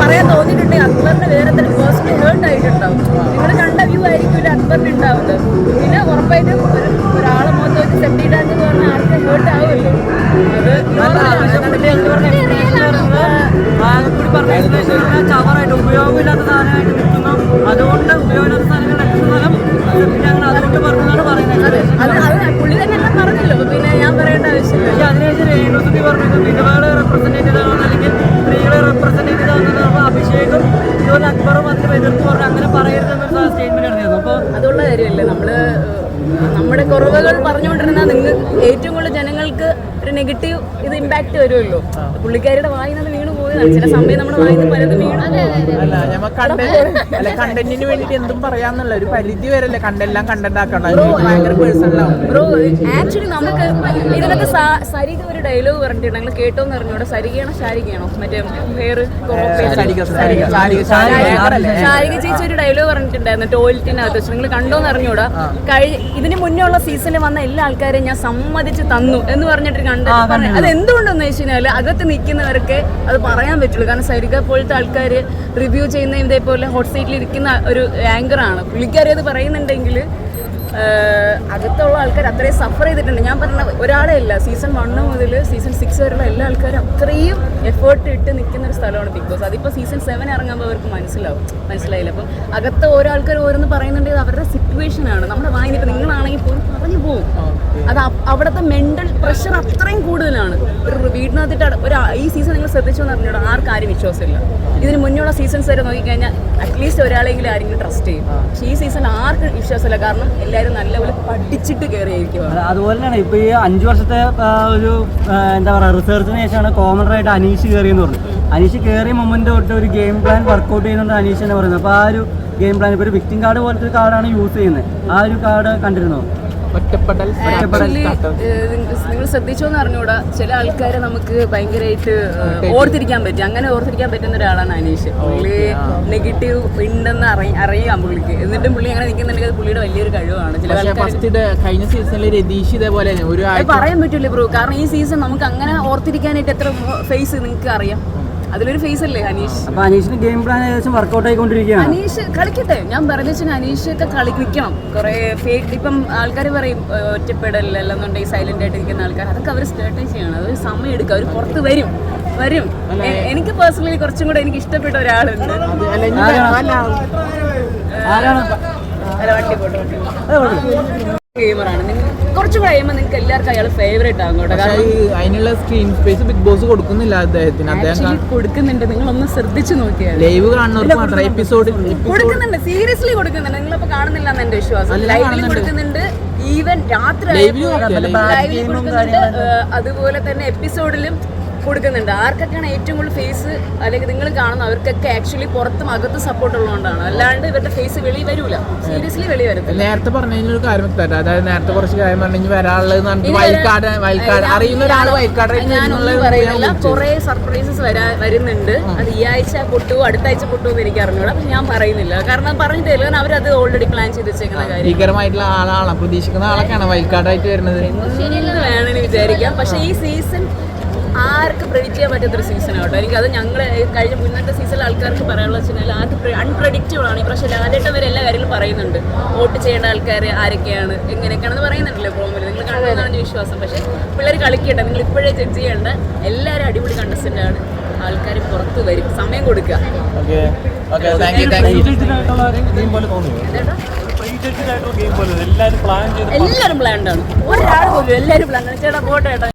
പറയാൻ തോന്നിയിട്ടുണ്ടെങ്കിൽ അക്ബറിന് വേറെ തന്നെ പേഴ്സണലി ഹേർട്ട് ആയിട്ടുണ്ടാവും. നിങ്ങൾ കണ്ട വ്യൂ ആയിരിക്കില്ല അക്ബറിന് ഉണ്ടാവുന്നത്. പിന്നെ ഉറപ്പായിട്ടും ഒരു ഒരാളെ മുഖത്ത് വെച്ച് എന്ന് പറഞ്ഞ ആൾക്ക് ഹേർട്ട് ആവുമല്ലോ. ചവറായിട്ട് ഉപയോഗമില്ലാത്ത സാധനമായിട്ട് നിൽക്കുന്നു അതുകൊണ്ട് ഉപയോഗമില്ലാത്ത ഇതുപോലെ അക്ബറും അതിന് എതിർത്ത് പറഞ്ഞു അങ്ങനെ പറയരുതെന്നൊരു സ്റ്റേറ്റ്മെന്റ് നടത്തിയിരുന്നു അപ്പോൾ അതുള്ള കാര്യമല്ലേ? നമ്മൾ ഏഹ്, നമ്മുടെ കുറവുകൾ പറഞ്ഞുകൊണ്ടിരുന്നാൽ നിങ്ങൾ ഏറ്റവും കൂടുതൽ ജനങ്ങൾക്ക് ഒരു നെഗറ്റീവ് ഇത് ഇമ്പാക്ട് വരുമല്ലോ? പുള്ളിക്കാരിയുടെ വായിന്നത് വീണ് ചില സമയം നമ്മുടെ വായിന്ന് പലതും അല്ല ഞമ്മ കണ്ടന്റ് അല്ല കണ്ടന്റിന് വേണ്ടിട്ട് എന്തും പറയാന്നുള്ള ഒരു പരിധി വരല്ലേ അല്ലേ കണ്ടെല്ലാം കണ്ടന്റ് ആക്കണം അത് ഭയങ്കര പേഴ്സണലാവും ബ്രോ ആക്ച്വലി നമുക്ക് ഇതിനകത്ത് സ- സരിക ഒരു ഡയലോഗ് പറഞ്ഞിട്ടുണ്ട്. നിങ്ങൾ കേട്ടോന്ന് അറിഞ്ഞൂടെ സരികയാണോ ശാരികയാണോ? മറ്റേ പേര്. ശാരിക ചേച്ചി ഒരു ഡയലോഗ് പറഞ്ഞിട്ടുണ്ടായിരുന്നു. ടോയ്ലറ്റിനകത്ത് വെച്ച്. നിങ്ങൾ കണ്ടോന്ന് അറിഞ്ഞൂടാ. കഴി ഇതിന് മുന്നേ ഉള്ള സീസണിൽ വന്ന എല്ലാ ആൾക്കാരെയും ഞാൻ സമ്മതിച്ച് തന്നു എന്ന് പറഞ്ഞിട്ട് കണ്ടു അത് എന്തുകൊണ്ടെന്ന് വെച്ച് കഴിഞ്ഞാൽ അകത്ത് നിൽക്കുന്നവർക്ക് അത് പറയാൻ പറ്റുള്ളൂ. കാരണം സരിക പോലത്തെ ആൾക്കാർ റിവ്യൂ ചെയ്യുന്ന ഇതേപോലെ ഹോട്ട് സീറ്റിൽ ഇരിക്കുന്ന ഒരു ആങ്കറാണ് പുള്ളിക്കാരി അത് പറയുന്നുണ്ടെങ്കിൽ അകത്തുള്ള ആൾക്കാർ അത്രയും സഫർ ചെയ്തിട്ടുണ്ട്. ഞാൻ പറഞ്ഞ ഒരാളെ അല്ല സീസൺ വണ്ണ് മുതൽ സീസൺ സിക്സ് വരെയുള്ള എല്ലാ ആൾക്കാരും അത്രയും എഫേർട്ട് ഇട്ട് നിൽക്കുന്ന ഒരു സ്ഥലമാണ് ബിഗ് ബോസ് അതിപ്പോൾ സീസൺ സെവൻ ഇറങ്ങുമ്പോൾ അവർക്ക് മനസ്സിലാവും. മനസ്സിലായില്ല? അപ്പം അകത്ത് ഓരോ ആൾക്കാർ ഓരോന്ന് പറയുന്നുണ്ടെങ്കിൽ അവരുടെ സിറ്റുവേഷൻ ആണ്. നമ്മുടെ വായന ഇപ്പം നിങ്ങളാണെങ്കിൽ പോലും പറഞ്ഞു പോകും. അത് അവിടുത്തെ മെന്റൽ പ്രഷർ അത്രയും കൂടുതലാണ്. ഒരു വീടിനകത്തിട്ട് ഒരു ഈ സീസൺ നിങ്ങൾ ശ്രദ്ധിച്ചോ എന്ന് അറിഞ്ഞൂടാ ആർക്കും ആരും വിശ്വാസമില്ല. ഇതിന് മുന്നുള്ള സീസൺസ് വരെ നോക്കിക്കഴിഞ്ഞാൽ അറ്റ്ലീസ്റ്റ് ഒരാളെങ്കിലും ആരെങ്കിലും ട്രസ്റ്റ് ചെയ്യും. പക്ഷേ ഈ സീസൺ ആർക്കും വിശ്വാസമില്ല. കാരണം എല്ലാവരും നല്ലപോലെ പഠിച്ചിട്ട് കയറിയിരിക്കും അത് അതുപോലെ തന്നെയാണ് ഇപ്പോൾ ഈ അഞ്ച് വർഷത്തെ ഒരു എന്താ പറയുക റിസർച്ചിന് ശേഷമാണ് കോമൺ ആയിട്ട് അനീഷ് കയറിയെന്ന് പറഞ്ഞു അനീഷ് കയറിയ മൊമെന്റ് തൊട്ട് ഒരു ഗെയിം പ്ലാൻ വർക്കൗട്ട് ചെയ്യുന്നുണ്ട് അനീഷ് എന്ന് പറയുന്നത്. അപ്പോൾ ആ ഒരു ഗെയിം പ്ലാൻ ഇപ്പോൾ ഒരു വിക്ടിം കാർഡ് പോലത്തെ ഒരു കാർഡാണ് യൂസ് ചെയ്യുന്നത്. ആ ഒരു കാർഡ് കണ്ടിരുന്നോ? ഒറ്റപ്പെടൽ ആക്ച്വലി നിങ്ങൾ ശ്രദ്ധിച്ചോന്ന് അറിഞ്ഞൂടാ ചില ആൾക്കാരെ നമുക്ക് ഭയങ്കരമായിട്ട് ഓർത്തിരിക്കാൻ പറ്റും. അങ്ങനെ ഓർത്തിരിക്കാൻ പറ്റുന്ന ഒരാളാണ് അനീഷ്. പുള്ളി നെഗറ്റീവ് ഉണ്ടെന്ന് അറിയ അറിയാം പുള്ളിക്ക്. എന്നിട്ടും പുള്ളി അങ്ങനെ നിൽക്കുന്നുണ്ടെങ്കിൽ അത് പുള്ളിയുടെ വലിയൊരു കഴിവാണ്. ചില ആൾക്കാർ കഴിഞ്ഞ സീസണിൽ രതീഷ് ഇതേപോലെ പറയാൻ പറ്റൂല ബ്രോ. കാരണം ഈ സീസൺ നമുക്ക് അങ്ങനെ ഓർത്തിരിക്കാനായിട്ട് എത്ര ഫേസ് നിങ്ങൾക്ക് അറിയാം അതിലൊരു ഫേസ് അല്ലേ അനീഷ് അപ്പോൾ അനീഷിന് ഗെയിം പ്ലാൻ ഏകദേശം വർക്ക്ഔട്ട് ആയിക്കൊണ്ടിരിക്കുകയാണ്. അനീഷ് കളിക്കട്ടെ. ഞാൻ പറഞ്ഞു അനീഷ് ഒക്കെ കളിക്കണം കുറെ ഫേക്ക് ഇപ്പം ആൾക്കാർ പറയും ഒറ്റപ്പെടൽ അല്ലെന്നുണ്ടെങ്കിൽ സൈലന്റ് ആയിട്ട് ഇരിക്കുന്ന ആൾക്കാർ അതൊക്കെ അവർ സ്ട്രാറ്റജി ചെയ്യണം അതൊരു സമയം എടുക്കും. അവർ പുറത്ത് വരും. വരും. എനിക്ക് പേഴ്സണലി കുറച്ചും കൂടെ എനിക്ക് ഇഷ്ടപ്പെട്ട ഒരാളുണ്ട്. അത്. ഗെയിമറാണ് നിങ്ങൾ കുറച്ചും കഴിയുമ്പോൾ നിങ്ങൾക്ക് എല്ലാവർക്കും അയാൾ ഫേവറേറ്റ് ആകും കേട്ടോ. കാരണം ഈ അതിനുള്ള സ്ക്രീൻ സ്പേസ് ബിഗ് ബോസ് കൊടുക്കുന്നില്ല അദ്ദേഹത്തിന്. അദ്ദേഹം കൊടുക്കുന്നുണ്ട്. നിങ്ങളൊന്ന് ശ്രദ്ധിച്ചു നോക്കിയാൽ ലൈവ് കാണുന്നവർക്ക് മാത്രം എപ്പിസോഡ് കൊടുക്കുന്നുണ്ട്. സീരിയസ്ലി കൊടുക്കുന്നുണ്ട്. നിങ്ങളിപ്പോ കാണുന്നില്ല എന്ന് എന്റെ വിശ്വാസം. അല്ല, ലൈവിൽ കാണുന്നുണ്ട്. കൊടുക്കുന്നുണ്ട്. ഈവൻ രാത്രി Live ലും ഒക്കെ അല്ലേ? ലൈവിൽ കൊടുക്കുന്നുണ്ട്. ഏഹ്, അതുപോലെ തന്നെ എപ്പിസോഡിലും കൊടുക്കുന്നുണ്ട്. ആർക്കൊക്കെയാണ് ഏറ്റവും കൂടുതൽ ഫേസ് അല്ലെങ്കിൽ നിങ്ങൾ കാണുന്ന അവർക്കൊക്കെ ആക്ച്വലി പുറത്തും അകത്തും സപ്പോർട്ട് ഉള്ളതുകൊണ്ടാണ്. അല്ലാണ്ട് ഇവരുടെ ഫേസ് വെളി വരൂല. സീരിയസ്ലി വെളി വരത്തില്ല. നേരത്തെ പറഞ്ഞൊരു കാര്യം വ്യക്തമായിട്ട്. അതായത് നേരത്തെ കുറച്ച് കാര്യം പറഞ്ഞു വരാനുള്ളത് വയൽക്കാട് വയൽക്കാട് അറിയുന്ന ഒരാൾ വയൽക്കാട് ഞാനൊന്നും പറയുന്നില്ല കുറെ സർപ്രൈസസ് വരാ വരുന്നുണ്ട്. അത് ഈ ആഴ്ച പൊട്ടു അടുത്ത ആഴ്ച പൊട്ടു എന്ന് എനിക്ക് അറിഞ്ഞൂടാ. പക്ഷെ ഞാൻ പറയുന്നില്ല. കാരണം പറഞ്ഞിട്ടില്ല കാരണം അവരത് ഓൾറെഡി പ്ലാൻ ചെയ്ത് വെച്ചേക്കുന്ന കാര്യം. ഭീകരമായിട്ടുള്ള ആളാണ്. പ്രതീക്ഷിക്കുന്ന ആളൊക്കെയാണ് വയൽക്കാടായിട്ട് വരുന്നത്. എന്ന് വേണമെന്ന് വിചാരിക്കാം. പക്ഷെ ഈ സീസൺ ആർക്ക് പ്രെഡിക്റ്റ് ചെയ്യാൻ പറ്റാത്തൊരു സീസൺ കേട്ടോ എനിക്ക് അത് ഞങ്ങൾ കഴിഞ്ഞ മുന്നത്തെ സീസണിൽ ആൾക്കാർക്ക് പറയാനുള്ള വെച്ചാൽ ആർക്ക് അൺപ്രഡിക്റ്റബിൾ ആണ്. ഈ പ്രശ്നം ലാലേട്ടൻ വരെ എല്ലാ കാര്യങ്ങളും പറയുന്നുണ്ട്. വോട്ട് ചെയ്യേണ്ട ആൾക്കാർ ആരൊക്കെയാണ് എങ്ങനെയൊക്കെയാണെന്ന് പറയുന്നുണ്ടല്ലോ പ്രോമിൽ നിങ്ങൾ കാണുന്നതാണ് വിശ്വാസം. പക്ഷേ പിള്ളേർ കളിക്കട്ടെ നിങ്ങൾ ഇപ്പോഴേ ജഡ്ജ് ചെയ്യേണ്ട. എല്ലാവരും അടിപൊളി കണ്ടസ്റ്റന്റ് ആണ്. ആൾക്കാർ പുറത്ത് വരും. സമയം കൊടുക്കുക. എല്ലാവരും പ്ലാൻ ആണ്. ഒരാൾ പോലും എല്ലാവരും പ്ലാൻ ചേട്ടാ പോട്ടെ ചേട്ടാ.